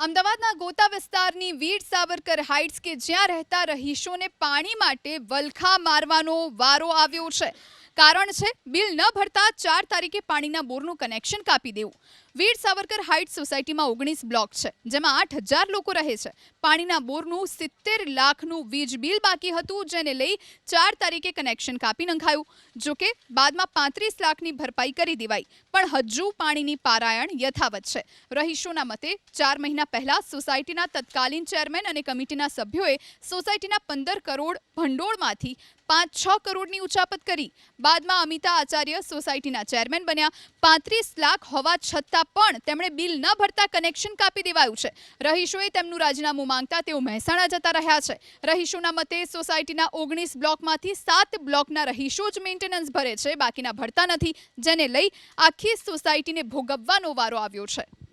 અમદાવાદના ગોતા વિસ્તારની વીર સાવરકર હાઇટ્સ કે જ્યાં રહેતા રહીશોને પાણી માટે વલખા મારવાનો વારો આવ્યો છે. કારણ છે, બિલ ન ભરતા ચાર તારીખે પાણીના બોરનું કનેક્શન કાપી દેવું. વીર સાવરકર હાઇટ સોસાયટીમાં ઓગણીસ બ્લોક છે, જેમાં આઠ હજાર લોકો રહે છે. પાણીના બોરનું સિત્તેર લાખનું વીજ બિલ બાકી હતું, જેને લઈ ચાર તારીખે કનેક્શન કાપી નંખાયું. જોકે, બાદમાં પાંત્રીસ લાખની ભરપાઈ કરી દેવાઈ, પણ હજુ પાણીની પારાયણ યથાવત છે. રહીશોના મતે, ચાર મહિના પહેલા સોસાયટીના તત્કાલીન ચેરમેન અને કમિટીના સભ્યોએ સોસાયટીના પંદર કરોડ ભંડોળમાંથી પાંચ છ કરોડની ઉચાપત કરી. બાદમાં અમિતા આચાર્ય સોસાયટીના ચેરમેન બન્યા. પાંત્રીસ લાખ હોવા છતાં પણ તેમણે બિલ ન ભરતા કનેક્શન કાપી દેવાયું છે. રહીશોએ તેમનું રાજીનામું માંગતા તેઓ મહેસાણા જતા રહ્યા છે. રહીશોના મતે સોસાયટીના ઓગણીસ બ્લોકમાંથી સાત બ્લોકના રહીશો જ મેન્ટેનન્સ ભરે છે. બાકીના ભરતા નથી. જેને લઈ આખી સોસાયટીને ભોગવવાનો વારો આવ્યો છે.